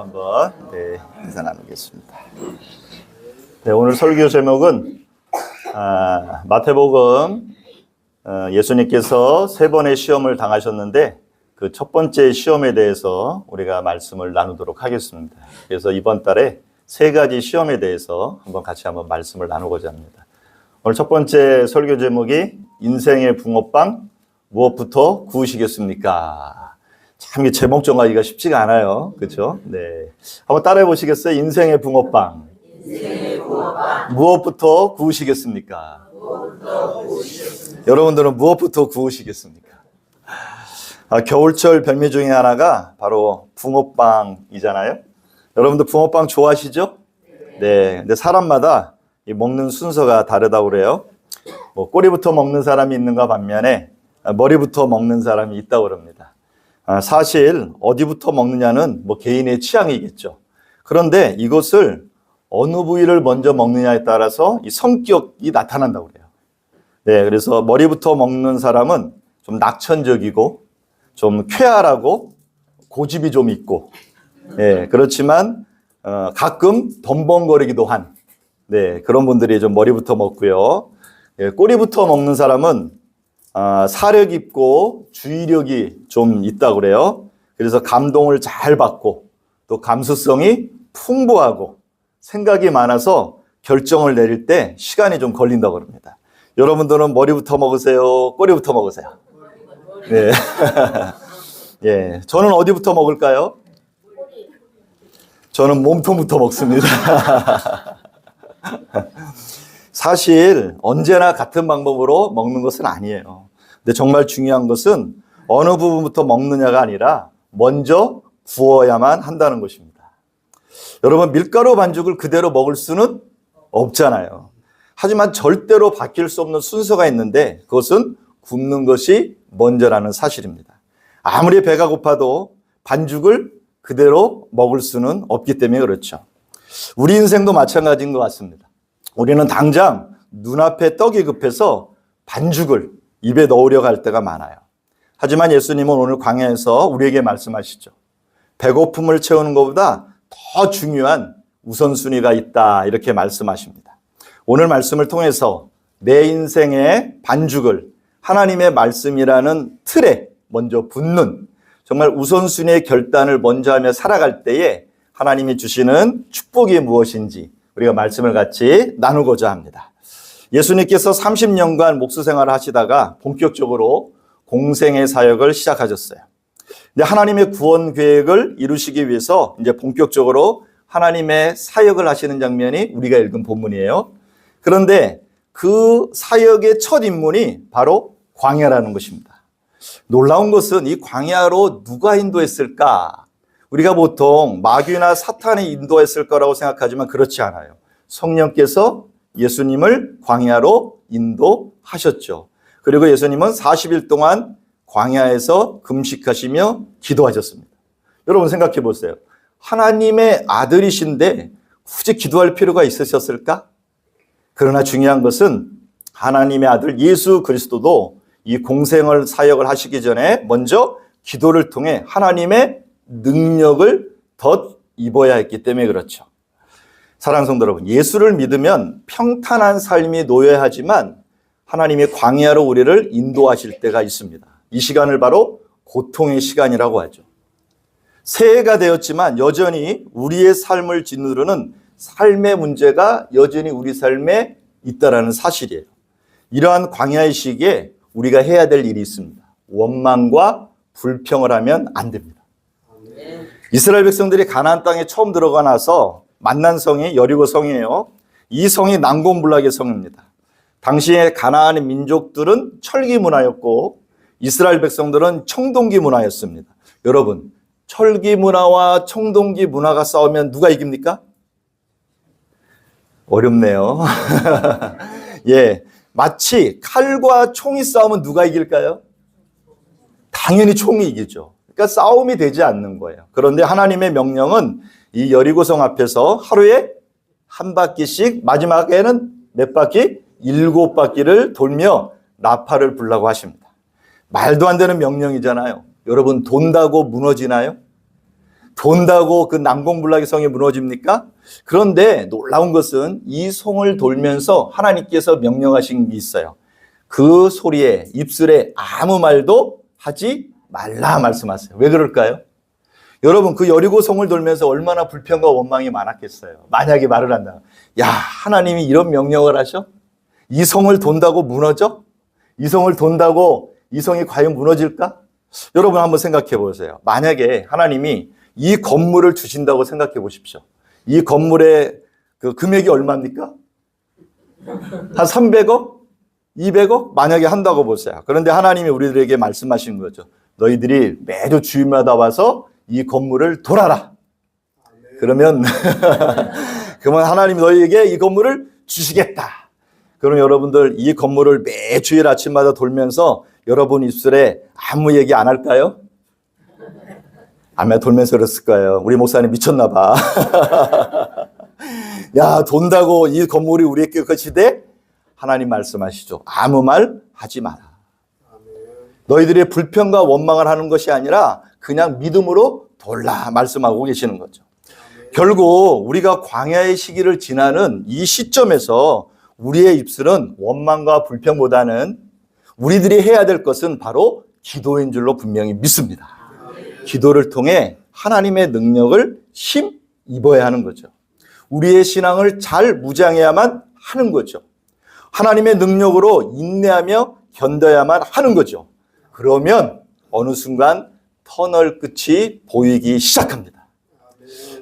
한번 네, 인사 나누겠습니다. 네, 오늘 설교 제목은 아, 마태복음 어, 예수님께서 세 번의 시험을 당하셨는데 그 첫 번째 시험에 대해서 우리가 말씀을 나누도록 하겠습니다. 그래서 이번 달에 세 가지 시험에 대해서 한번 같이 한번 말씀을 나누고자 합니다. 오늘 첫 번째 설교 제목이 인생의 붕어빵 무엇부터 구우시겠습니까? 참 이게 제목 정하기가 쉽지가 않아요. 그렇죠? 네. 한번 따라해 보시겠어요? 인생의 붕어빵. 무엇부터 구우시겠습니까? 여러분들은 무엇부터 구우시겠습니까? 아, 겨울철 별미 중에 하나가 바로 붕어빵이잖아요. 여러분들 붕어빵 좋아하시죠? 네. 근데 사람마다 이 먹는 순서가 다르다고 그래요. 뭐 꼬리부터 먹는 사람이 있는가 반면에 아, 머리부터 먹는 사람이 있다고 그럽니다. 아, 사실 어디부터 먹느냐는 뭐 개인의 취향이겠죠. 그런데 이것을 어느 부위를 먼저 먹느냐에 따라서 이 성격이 나타난다고 그래요. 네, 그래서 머리부터 먹는 사람은 좀 낙천적이고 좀 쾌활하고 고집이 좀 있고, 네, 그렇지만 어, 가끔 덤벙거리기도 한 네, 그런 분들이 좀 머리부터 먹고요. 예, 꼬리부터 먹는 사람은 아, 사력 있고 주의력이 좀 있다고 그래요. 그래서 감동을 잘 받고 또 감수성이 풍부하고 생각이 많아서 결정을 내릴 때 시간이 좀 걸린다고 합니다. 여러분들은 머리부터 먹으세요? 꼬리부터 먹으세요? 네. 예. 저는 어디부터 먹을까요? 저는 몸통부터 먹습니다. 사실 언제나 같은 방법으로 먹는 것은 아니에요. 근데 정말 중요한 것은 어느 부분부터 먹느냐가 아니라 먼저 구워야만 한다는 것입니다. 여러분 밀가루 반죽을 그대로 먹을 수는 없잖아요. 하지만 절대로 바뀔 수 없는 순서가 있는데 그것은 굽는 것이 먼저라는 사실입니다. 아무리 배가 고파도 반죽을 그대로 먹을 수는 없기 때문에 그렇죠. 우리 인생도 마찬가지인 것 같습니다. 우리는 당장 눈앞에 떡이 급해서 반죽을 입에 넣으려고 할 때가 많아요. 하지만 예수님은 오늘 광야에서 우리에게 말씀하시죠. 배고픔을 채우는 것보다 더 중요한 우선순위가 있다. 이렇게 말씀하십니다. 오늘 말씀을 통해서 내 인생의 반죽을 하나님의 말씀이라는 틀에 먼저 붙는 정말 우선순위의 결단을 먼저 하며 살아갈 때에 하나님이 주시는 축복이 무엇인지 우리가 말씀을 같이 나누고자 합니다. 예수님께서 30년간 목수 생활을 하시다가 본격적으로 공생의 사역을 시작하셨어요. 근데 하나님의 구원 계획을 이루시기 위해서 이제 본격적으로 하나님의 사역을 하시는 장면이 우리가 읽은 본문이에요. 그런데 그 사역의 첫 인문이 바로 광야라는 것입니다. 놀라운 것은 이 광야로 누가 인도했을까? 우리가 보통 마귀나 사탄이 인도했을 거라고 생각하지만 그렇지 않아요. 성령께서 예수님을 광야로 인도하셨죠. 그리고 예수님은 40일 동안 광야에서 금식하시며 기도하셨습니다. 여러분 생각해 보세요. 하나님의 아들이신데 굳이 기도할 필요가 있으셨을까? 그러나 중요한 것은 하나님의 아들 예수 그리스도도 이 공생을 사역을 하시기 전에 먼저 기도를 통해 하나님의 능력을 덧 입어야 했기 때문에 그렇죠. 사랑하는 성도 여러분, 예수를 믿으면 평탄한 삶이 놓여야 하지만 하나님의 광야로 우리를 인도하실 때가 있습니다. 이 시간을 바로 고통의 시간이라고 하죠. 새해가 되었지만 여전히 우리의 삶을 짓누르는 삶의 문제가 여전히 우리 삶에 있다라는 사실이에요. 이러한 광야의 시기에 우리가 해야 될 일이 있습니다. 원망과 불평을 하면 안 됩니다. 이스라엘 백성들이 가나안 땅에 처음 들어가 나서 만난 성이 여리고 성이에요. 이 성이 난공불락의 성입니다. 당시에 가나안의 민족들은 철기 문화였고 이스라엘 백성들은 청동기 문화였습니다. 여러분, 철기 문화와 청동기 문화가 싸우면 누가 이깁니까? 어렵네요. 예. 마치 칼과 총이 싸우면 누가 이길까요? 당연히 총이 이기죠. 그러니까 싸움이 되지 않는 거예요. 그런데 하나님의 명령은 이 여리고성 앞에서 하루에 한 바퀴씩 마지막에는 몇 바퀴? 일곱 바퀴를 돌며 나팔을 불라고 하십니다. 말도 안 되는 명령이잖아요. 여러분 돈다고 무너지나요? 돈다고 그 난공불락의 성이 무너집니까? 그런데 놀라운 것은 이 성을 돌면서 하나님께서 명령하신 게 있어요. 그 소리에 입술에 아무 말도 하지 말라 말씀하세요. 왜 그럴까요? 여러분 그 여리고 성을 돌면서 얼마나 불평과 원망이 많았겠어요. 만약에 말을 한다. 야 하나님이 이런 명령을 하셔? 이 성을 돈다고 무너져? 이 성을 돈다고 이 성이 과연 무너질까? 여러분 한번 생각해 보세요. 만약에 하나님이 이 건물을 주신다고 생각해 보십시오. 이 건물의 그 금액이 얼마입니까? 한 300억? 200억? 만약에 한다고 보세요. 그런데 하나님이 우리들에게 말씀하신 거죠. 너희들이 매주 주일마다 와서 이 건물을 돌아라. 그러면, 그러면 하나님이 너희에게 이 건물을 주시겠다. 그럼 여러분들 이 건물을 매 주일 아침마다 돌면서 여러분 입술에 아무 얘기 안 할까요? 아마 돌면서 그랬을 거예요. 우리 목사님 미쳤나 봐. 야, 돈다고 이 건물이 우리에게 끝이 돼? 하나님 말씀하시죠. 아무 말 하지 마라. 너희들의 불평과 원망을 하는 것이 아니라 그냥 믿음으로 돌라 말씀하고 계시는 거죠. 결국 우리가 광야의 시기를 지나는 이 시점에서 우리의 입술은 원망과 불평보다는 우리들이 해야 될 것은 바로 기도인 줄로 분명히 믿습니다. 기도를 통해 하나님의 능력을 힘 입어야 하는 거죠. 우리의 신앙을 잘 무장해야만 하는 거죠. 하나님의 능력으로 인내하며 견뎌야만 하는 거죠. 그러면 어느 순간 터널 끝이 보이기 시작합니다.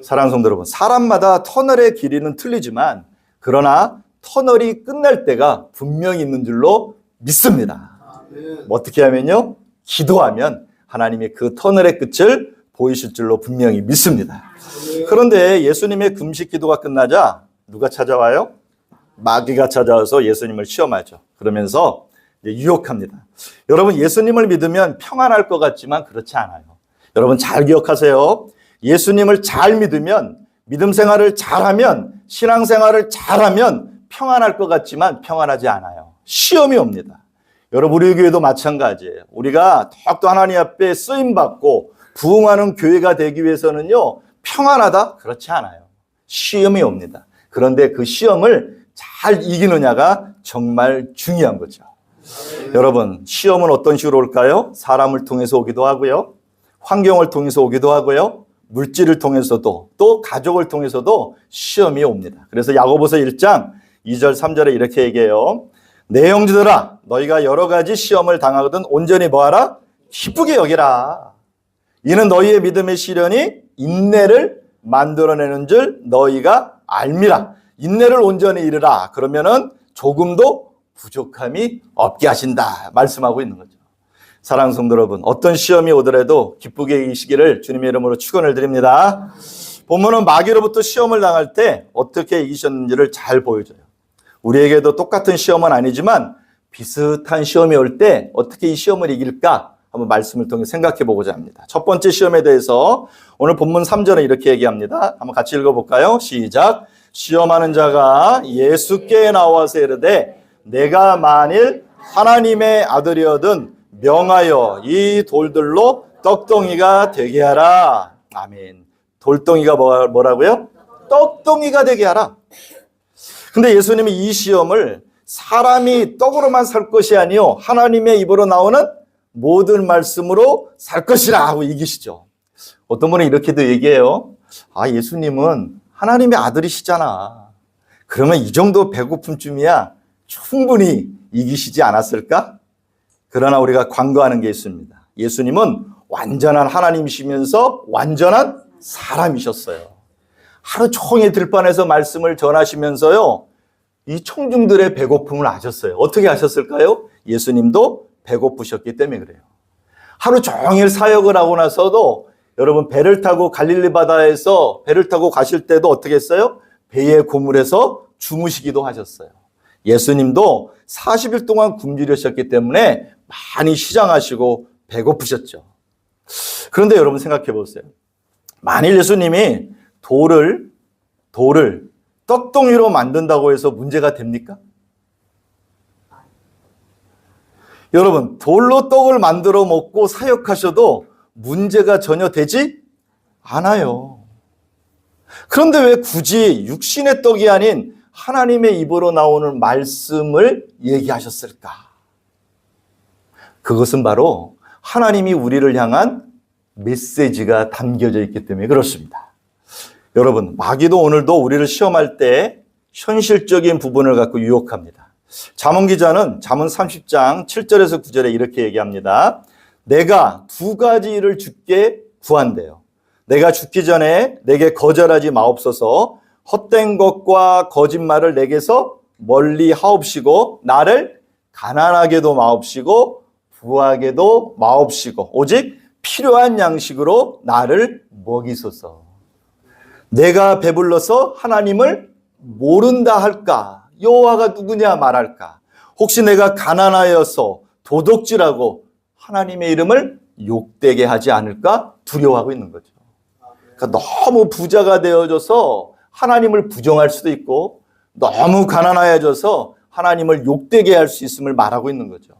사랑하는 성도 여러분, 사람마다 터널의 길이는 틀리지만 그러나 터널이 끝날 때가 분명히 있는 줄로 믿습니다. 어떻게 하면요? 기도하면 하나님이 그 터널의 끝을 보이실 줄로 분명히 믿습니다. 그런데 예수님의 금식 기도가 끝나자 누가 찾아와요? 마귀가 찾아와서 예수님을 시험하죠. 그러면서 유혹합니다. 여러분, 예수님을 믿으면 평안할 것 같지만 그렇지 않아요. 여러분, 잘 기억하세요. 예수님을 잘 믿으면, 믿음 생활을 잘하면, 신앙 생활을 잘하면 평안할 것 같지만 평안하지 않아요. 시험이 옵니다. 여러분, 우리 교회도 마찬가지예요. 우리가 더욱더 하나님 앞에 쓰임 받고 부흥하는 교회가 되기 위해서는요, 평안하다? 그렇지 않아요. 시험이 옵니다. 그런데 그 시험을 잘 이기느냐가 정말 중요한 거죠. 여러분, 시험은 어떤 식으로 올까요? 사람을 통해서 오기도 하고요. 환경을 통해서 오기도 하고요. 물질을 통해서도 또 가족을 통해서도 시험이 옵니다. 그래서 야고보서 1장 2절 3절에 이렇게 얘기해요. 내 형제들아 너희가 여러 가지 시험을 당하거든 온전히 뭐하라? 기쁘게 여기라. 이는 너희의 믿음의 시련이 인내를 만들어내는 줄 너희가 알미라. 인내를 온전히 이르라. 그러면은 조금도 부족함이 없게 하신다. 말씀하고 있는 거죠. 사랑하는 성도 여러분, 어떤 시험이 오더라도 기쁘게 이기시기를 주님의 이름으로 축원을 드립니다. 본문은 마귀로부터 시험을 당할 때 어떻게 이기셨는지를 잘 보여줘요. 우리에게도 똑같은 시험은 아니지만 비슷한 시험이 올 때 어떻게 이 시험을 이길까 한번 말씀을 통해 생각해 보고자 합니다. 첫 번째 시험에 대해서 오늘 본문 3절에 이렇게 얘기합니다. 한번 같이 읽어 볼까요? 시작. 시험하는 자가 예수께 나와서 이르되 내가 만일 하나님의 아들이어든 명하여 이 돌들로 떡덩이가 되게 하라. 아멘. 돌덩이가 뭐- 뭐라고요? 떡덩이가 되게 하라. 근데 예수님이 이 시험을 사람이 떡으로만 살 것이 아니요 하나님의 입으로 나오는 모든 말씀으로 살 것이라 하고 이기시죠. 어떤 분은 이렇게도 얘기해요. 아, 예수님은 하나님의 아들이시잖아. 그러면 이 정도 배고픔쯤이야 충분히 이기시지 않았을까? 그러나 우리가 관거하는 게 있습니다. 예수님은 완전한 하나님이시면서 완전한 사람이셨어요. 하루 종일 들판에서 말씀을 전하시면서요, 이 청중들의 배고픔을 아셨어요. 어떻게 아셨을까요? 예수님도 배고프셨기 때문에 그래요. 하루 종일 사역을 하고 나서도 여러분 배를 타고 갈릴리 바다에서 배를 타고 가실 때도 어떻게 했어요? 배에 고물에서 주무시기도 하셨어요. 예수님도 40일 동안 굶주리셨기 때문에 많이 시장하시고 배고프셨죠. 그런데 여러분 생각해 보세요. 만일 예수님이 돌을 돌을 떡덩이로 만든다고 해서 문제가 됩니까? 여러분, 돌로 떡을 만들어 먹고 사역하셔도 문제가 전혀 되지 않아요. 그런데 왜 굳이 육신의 떡이 아닌 하나님의 입으로 나오는 말씀을 얘기하셨을까? 그것은 바로 하나님이 우리를 향한 메시지가 담겨져 있기 때문에 그렇습니다. 여러분, 마귀도 오늘도 우리를 시험할 때 현실적인 부분을 갖고 유혹합니다. 잠언 기자는 잠언 30장 7절에서 9절에 이렇게 얘기합니다. 내가 두 가지 일을 주께 구한대요. 내가 죽기 전에 내게 거절하지 마옵소서 헛된 것과 거짓말을 내게서 멀리 하옵시고 나를 가난하게도 마옵시고 부하게도 마옵시고 오직 필요한 양식으로 나를 먹이소서. 내가 배불러서 하나님을 모른다 할까? 여호와가 누구냐 말할까? 혹시 내가 가난하여서 도덕질하고 하나님의 이름을 욕되게 하지 않을까 두려워하고 있는 거죠. 그러니까 너무 부자가 되어져서 하나님을 부정할 수도 있고 너무 가난해져서 하나님을 욕되게 할 수 있음을 말하고 있는 거죠.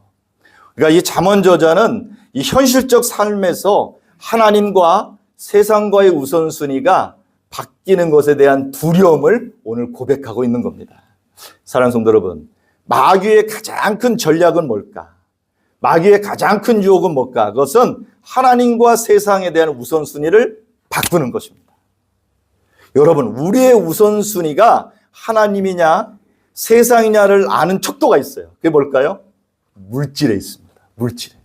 그러니까 이 잠언 저자는 이 현실적 삶에서 하나님과 세상과의 우선순위가 바뀌는 것에 대한 두려움을 오늘 고백하고 있는 겁니다. 사랑하는 성도 여러분, 마귀의 가장 큰 전략은 뭘까? 마귀의 가장 큰 유혹은 뭘까? 그것은 하나님과 세상에 대한 우선순위를 바꾸는 것입니다. 여러분, 우리의 우선순위가 하나님이냐, 세상이냐를 아는 척도가 있어요. 그게 뭘까요? 물질에 있습니다. 물질에.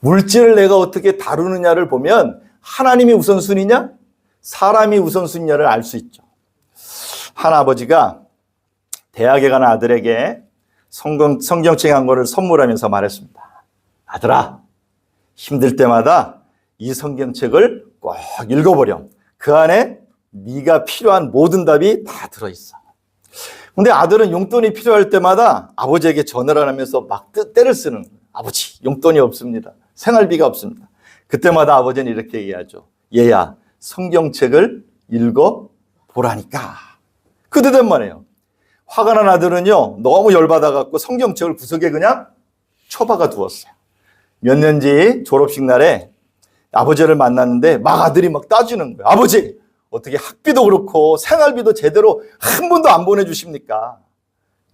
물질을 내가 어떻게 다루느냐를 보면 하나님이 우선순위냐, 사람이 우선순위냐를 알 수 있죠. 한 아버지가 대학에 가는 아들에게 성경, 성경책 한 권을 선물하면서 말했습니다. 아들아, 힘들 때마다 이 성경책을 꼭 읽어보렴. 그 안에 네가 필요한 모든 답이 다 들어있어. 근데 아들은 용돈이 필요할 때마다 아버지에게 전화를 하면서 막 뜨- 때를 쓰는 거예요. 아버지, 용돈이 없습니다. 생활비가 없습니다. 그때마다 아버지는 이렇게 얘기하죠. 얘야, 성경책을 읽어 보라니까. 된 말이에요. 화가 난 아들은요, 너무 열받아 갖고 성경책을 구석에 그냥 처박아 두었어요. 몇년뒤 졸업식 날에 아버지를 만났는데 막 아들이 막 따지는 거예요. 아버지, 어떻게 학비도 그렇고 생활비도 제대로 한 번도 안 보내주십니까?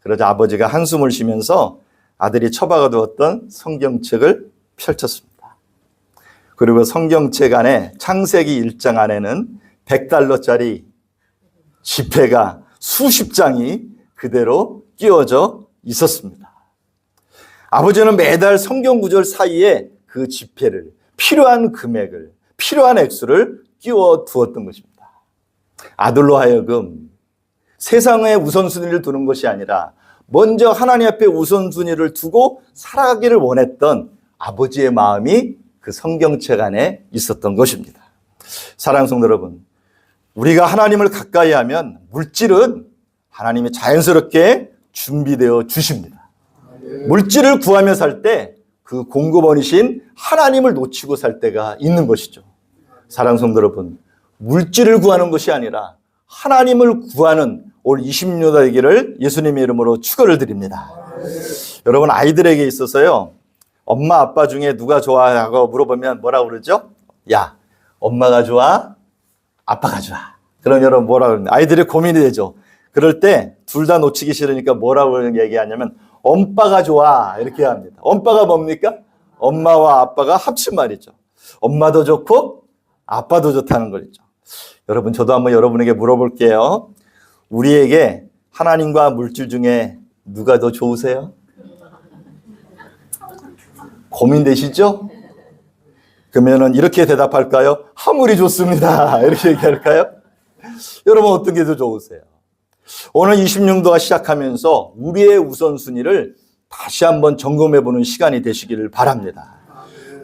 그러자 아버지가 한숨을 쉬면서 아들이 처박아 두었던 성경책을 펼쳤습니다. 그리고 성경책 안에 창세기 1장 안에는 100달러짜리 지폐가 수십 장이 그대로 끼워져 있었습니다. 아버지는 매달 성경 구절 사이에 그 지폐를 필요한 금액을 필요한 액수를 끼워 두었던 것입니다. 아들로 하여금 세상의 우선순위를 두는 것이 아니라 먼저 하나님 앞에 우선순위를 두고 살아가기를 원했던 아버지의 마음이 그 성경책 안에 있었던 것입니다. 사랑하는 성도 여러분, 우리가 하나님을 가까이 하면 물질은 하나님이 자연스럽게 준비되어 주십니다. 물질을 구하며 살 때 그 공급원이신 하나님을 놓치고 살 때가 있는 것이죠. 사랑하는 성도 여러분, 물질을 구하는 것이 아니라 하나님을 구하는 올 20년 되기를 예수님의 이름으로 축원을 드립니다. 여러분 아이들에게 있어서요. 엄마 아빠 중에 누가 좋아하고 물어보면 뭐라 그러죠? 야, 엄마가 좋아? 아빠가 좋아. 그럼 여러분 뭐라 그러냐? 아이들이 고민이 되죠. 그럴 때 둘 다 놓치기 싫으니까 뭐라고 얘기하냐면 엄빠가 좋아 이렇게 합니다. 엄빠가 뭡니까? 엄마와 아빠가 합친 말이죠. 엄마도 좋고 아빠도 좋다는 거죠. 여러분 저도 한번 여러분에게 물어볼게요. 우리에게 하나님과 물질 중에 누가 더 좋으세요? 고민되시죠? 그러면은 이렇게 대답할까요? 하물이 좋습니다. 이렇게 얘기할까요? 여러분 어떤 게 더 좋으세요? 오늘 26도가 시작하면서 우리의 우선순위를 다시 한번 점검해 보는 시간이 되시기를 바랍니다.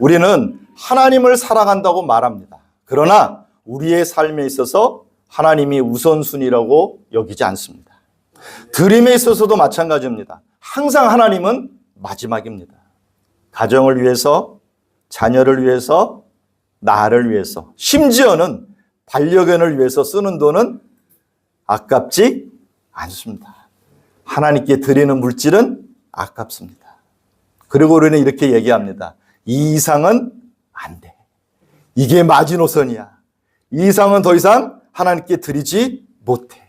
우리는 하나님을 사랑한다고 말합니다. 그러나 우리의 삶에 있어서 하나님이 우선순위라고 여기지 않습니다. 드림에 있어서도 마찬가지입니다. 항상 하나님은 마지막입니다. 가정을 위해서, 자녀를 위해서, 나를 위해서, 심지어는 반려견을 위해서 쓰는 돈은 아깝지 않습니다. 하나님께 드리는 물질은 아깝습니다. 그리고 우리는 이렇게 얘기합니다. 이 이상은 안 돼. 이게 마지노선이야. 이 이상은 더 이상 하나님께 드리지 못해.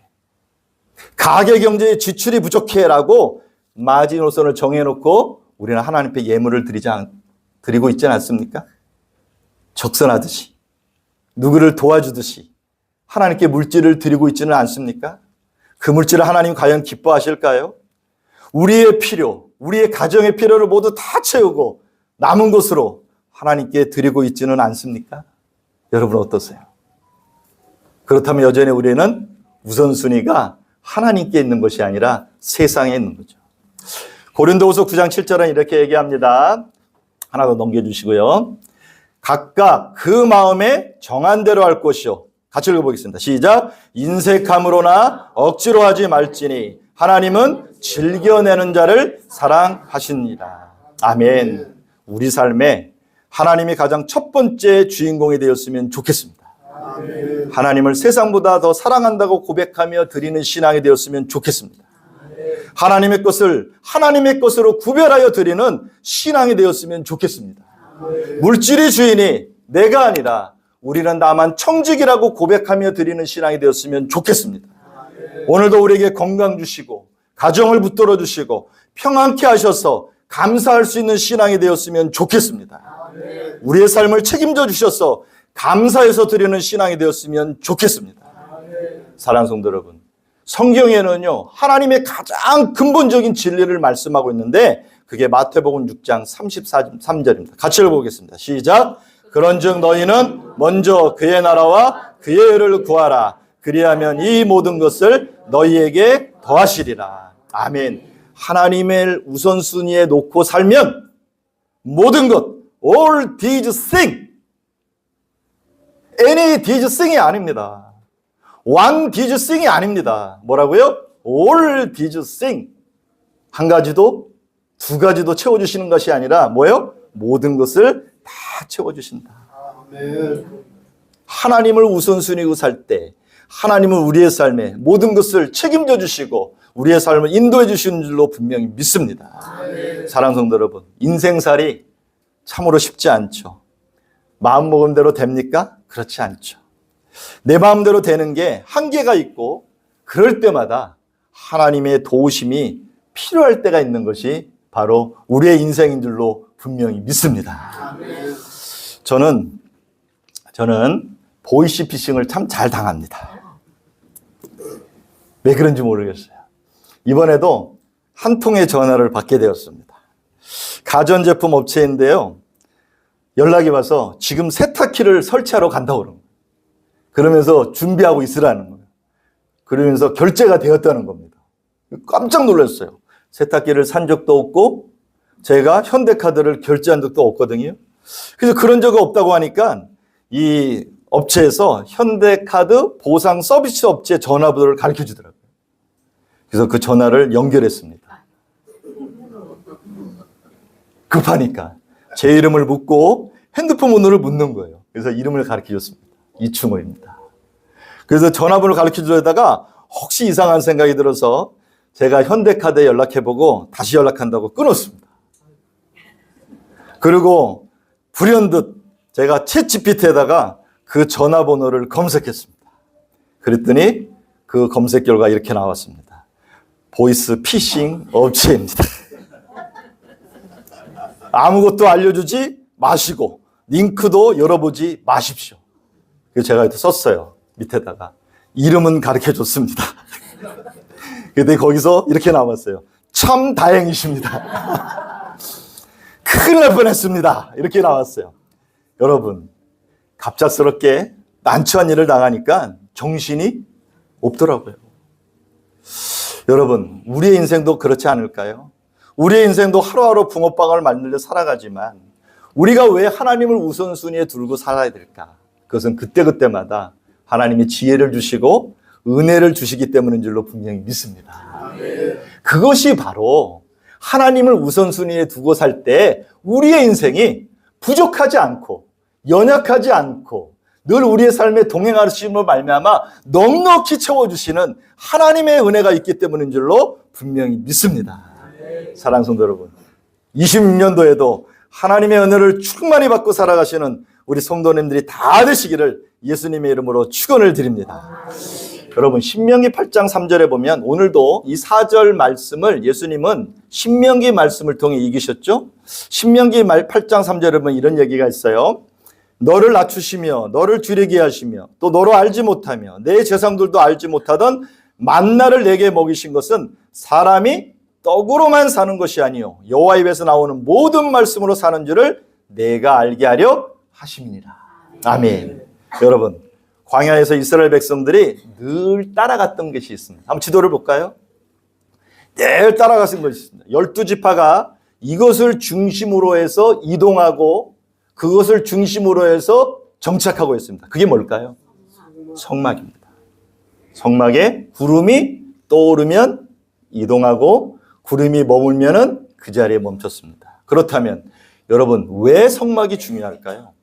가계 경제의 지출이 부족해라고 마지노선을 정해놓고 우리는 하나님께 예물을 드리지 않, 드리고 있지 않습니까? 적선하듯이 누구를 도와주듯이 하나님께 물질을 드리고 있지는 않습니까? 그 물질을 하나님 과연 기뻐하실까요? 우리의 필요, 우리의 가정의 필요를 모두 다 채우고 남은 것으로 하나님께 드리고 있지는 않습니까? 여러분 어떠세요? 그렇다면 여전히 우리는 우선순위가 하나님께 있는 것이 아니라 세상에 있는 거죠. 고린도후서 9장 7절은 이렇게 얘기합니다. 하나 더 넘겨주시고요. 각각 그 마음에 정한 대로 할 것이요. 같이 읽어보겠습니다. 시작. 인색함으로나 억지로 하지 말지니 하나님은 즐겨내는 자를 사랑하십니다. 아멘. 우리 삶에 하나님이 가장 첫 번째 주인공이 되었으면 좋겠습니다. 하나님을 세상보다 더 사랑한다고 고백하며 드리는 신앙이 되었으면 좋겠습니다. 하나님의 것을 하나님의 것으로 구별하여 드리는 신앙이 되었으면 좋겠습니다. 물질의 주인이 내가 아니라 우리는 나만 청직이라고 고백하며 드리는 신앙이 되었으면 좋겠습니다. 오늘도 우리에게 건강 주시고 가정을 붙들어 주시고 평안케 하셔서 감사할 수 있는 신앙이 되었으면 좋겠습니다. 우리의 삶을 책임져 주셔서 감사해서 드리는 신앙이 되었으면 좋겠습니다. 사랑하는 성도 여러분, 성경에는요, 하나님의 가장 근본적인 진리를 말씀하고 있는데, 그게 마태복음 6장 33절입니다. 같이 읽어보겠습니다. 시작. 그런 즉 너희는 먼저 그의 나라와 그의 의를 구하라. 그리하면 이 모든 것을 너희에게 더하시리라. 아멘. 하나님의 우선순위에 놓고 살면 모든 것, all these things, any thing이 아닙니다. one thing이 아닙니다. 뭐라고요? all things. 한 가지도 두 가지도 채워주시는 것이 아니라 뭐예요? 모든 것을 다 채워주신다. 하나님을 우선순위로 살 때 하나님은 우리의 삶에 모든 것을 책임져 주시고 우리의 삶을 인도해 주시는 줄로 분명히 믿습니다. 사랑 성도 여러분, 인생살이 참으로 쉽지 않죠. 마음먹은 대로 됩니까? 그렇지 않죠. 내 마음대로 되는 게 한계가 있고 그럴 때마다 하나님의 도우심이 필요할 때가 있는 것이 바로 우리의 인생인 줄로 분명히 믿습니다. 저는 저는 보이시 피싱을 참 잘 당합니다. 왜 그런지 모르겠어요. 이번에도 한 통의 전화를 받게 되었습니다. 가전제품 업체인데요. 연락이 와서 지금 세탁기를 설치하러 간다고 그러는 거예요. 그러면서 준비하고 있으라는 거예요. 그러면서 결제가 되었다는 겁니다. 깜짝 놀랐어요. 세탁기를 산 적도 없고 제가 현대카드를 결제한 적도 없거든요. 그래서 그런 적이 없다고 하니까 이 업체에서 현대카드 보상 서비스 업체 전화번호를 가르쳐 주더라고요. 그래서 그 전화를 연결했습니다. 급하니까 제 이름을 묻고 핸드폰 번호를 묻는 거예요. 그래서 이름을 가르쳐 줬습니다. 이충호입니다. 그래서 전화번호를 가르쳐 주려다가 혹시 이상한 생각이 들어서 제가 현대카드에 연락해보고 다시 연락한다고 끊었습니다. 그리고 불현듯 제가 챗GPT에다가 그 전화번호를 검색했습니다. 그랬더니 그 검색 결과 이렇게 나왔습니다. 보이스 피싱 업체입니다. 아무것도 알려주지 마시고 링크도 열어보지 마십시오. 그래서 제가 이렇게 썼어요. 밑에다가 이름은 가르쳐 줬습니다. 근데 거기서 이렇게 나왔어요. 참 다행이십니다. 큰일 날 뻔했습니다. 이렇게 나왔어요. 여러분, 갑작스럽게 난처한 일을 당하니까 정신이 없더라고요. 여러분, 우리의 인생도 그렇지 않을까요? 우리의 인생도 하루하루 붕어빵을 만들려 살아가지만 우리가 왜 하나님을 우선순위에 두고 살아야 될까? 그것은 그때그때마다 하나님이 지혜를 주시고 은혜를 주시기 때문인 줄로 분명히 믿습니다. 그것이 바로 하나님을 우선순위에 두고 살 때 우리의 인생이 부족하지 않고 연약하지 않고 늘 우리의 삶에 동행하심으로 말미암아 넉넉히 채워주시는 하나님의 은혜가 있기 때문인 줄로 분명히 믿습니다. 사랑하는 성도 여러분, 26년도에도 하나님의 은혜를 충만히 받고 살아가시는 우리 성도님들이 다 되시기를 예수님의 이름으로 축원을 드립니다. 여러분 신명기 8장 3절에 보면 오늘도 이 4절 말씀을 예수님은 신명기 말씀을 통해 이기셨죠. 신명기 말 8장 3절에 보면 이런 얘기가 있어요. 너를 낮추시며 너를 줄이게 하시며 또 너로 알지 못하며 내 재상들도 알지 못하던 만나를 내게 먹이신 것은 사람이 떡으로만 사는 것이 아니요 여호와 입에서 나오는 모든 말씀으로 사는 줄을 내가 알게 하려 하심이니라. 아멘. 여러분 광야에서 이스라엘 백성들이 늘 따라갔던 것이 있습니다. 한번 지도를 볼까요? 늘 따라갔던 것이 있습니다. 열두 지파가 이것을 중심으로 해서 이동하고 그것을 중심으로 해서 정착하고 있습니다. 그게 뭘까요? 성막입니다. 성막에 구름이 떠오르면 이동하고 구름이 머물면은 그 자리에 멈췄습니다. 그렇다면 여러분 왜 성막이 중요할까요?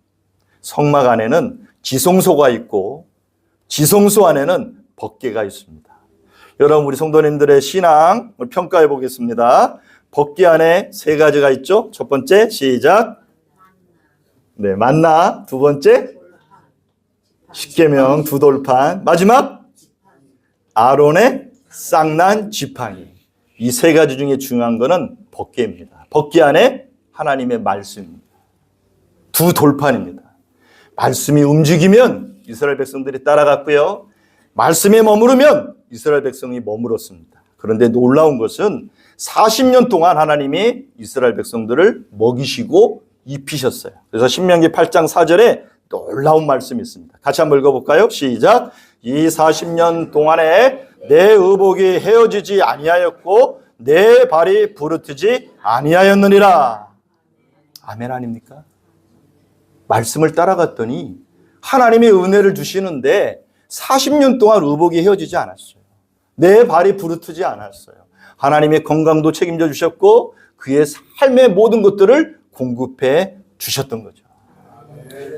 성막 안에는 지성소가 있고 지성소 안에는 법궤가 있습니다. 여러분 우리 성도님들의 신앙을 평가해 보겠습니다. 법궤 안에 세 가지가 있죠. 첫 번째 시작. 네, 만나. 두 번째 십계명 두 돌판. 마지막 아론의 쌍난 지팡이. 이 세 가지 중에 중요한 거는 법궤입니다. 법궤 안에 하나님의 말씀입니다. 두 돌판입니다. 말씀이 움직이면 이스라엘 백성들이 따라갔고요. 말씀에 머무르면 이스라엘 백성이 머물었습니다. 그런데 놀라운 것은 40년 동안 하나님이 이스라엘 백성들을 먹이시고 입히셨어요. 그래서 신명기 8장 4절에 놀라운 말씀이 있습니다. 같이 한번 읽어볼까요? 시작. 이 40년 동안에 내 의복이 헤어지지 아니하였고 내 발이 부르트지 아니하였느니라. 아멘 아닙니까? 말씀을 따라갔더니 하나님의 은혜를 주시는데 40년 동안 의복이 헤어지지 않았어요. 내 발이 부르트지 않았어요. 하나님의 건강도 책임져 주셨고 그의 삶의 모든 것들을 공급해 주셨던 거죠.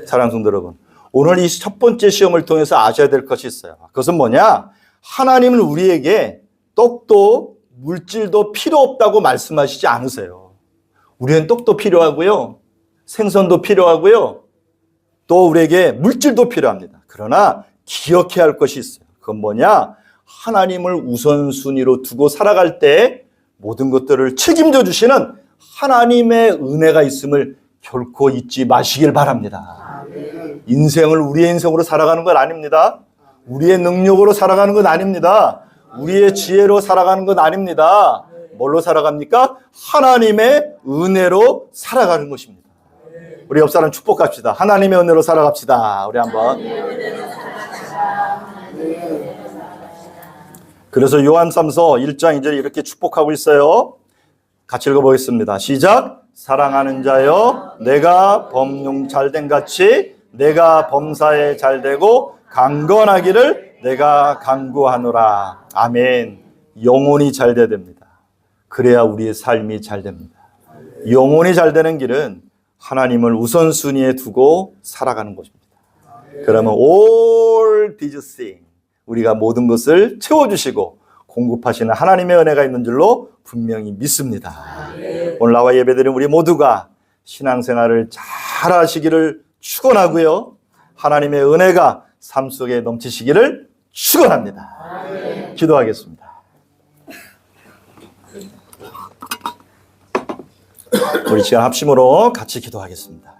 사랑하는 성도 여러분, 오늘 이 첫 번째 시험을 통해서 아셔야 될 것이 있어요. 그것은 뭐냐? 하나님은 우리에게 떡도 물질도 필요 없다고 말씀하시지 않으세요. 우리는 떡도 필요하고요. 생선도 필요하고요. 또 우리에게 물질도 필요합니다. 그러나 기억해야 할 것이 있어요. 그건 뭐냐? 하나님을 우선순위로 두고 살아갈 때 모든 것들을 책임져 주시는 하나님의 은혜가 있음을 결코 잊지 마시길 바랍니다. 인생을 우리의 인생으로 살아가는 건 아닙니다. 우리의 능력으로 살아가는 건 아닙니다. 우리의 지혜로 살아가는 건 아닙니다. 뭘로 살아갑니까? 하나님의 은혜로 살아가는 것입니다. 우리 옆 사람 축복합시다. 하나님의 은혜로 살아갑시다. 우리 한번. 그래서 요한 3서 1장 2절에 이렇게 축복하고 있어요. 같이 읽어보겠습니다. 시작. 사랑하는 자여, 내가 범용 잘된 같이 내가 범사에 잘 되고 강건하기를 내가 강구하노라. 아멘. 영혼이 잘 돼야 됩니다. 그래야 우리의 삶이 잘 됩니다. 영혼이 잘 되는 길은 하나님을 우선순위에 두고 살아가는 것입니다. 그러면 all these things 우리가 모든 것을 채워주시고 공급하시는 하나님의 은혜가 있는 줄로 분명히 믿습니다. 오늘 나와 예배드린 우리 모두가 신앙생활을 잘 하시기를 축원하고요. 하나님의 은혜가 삶 속에 넘치시기를 축원합니다. 기도하겠습니다. 우리 시간 합심으로 같이 기도하겠습니다.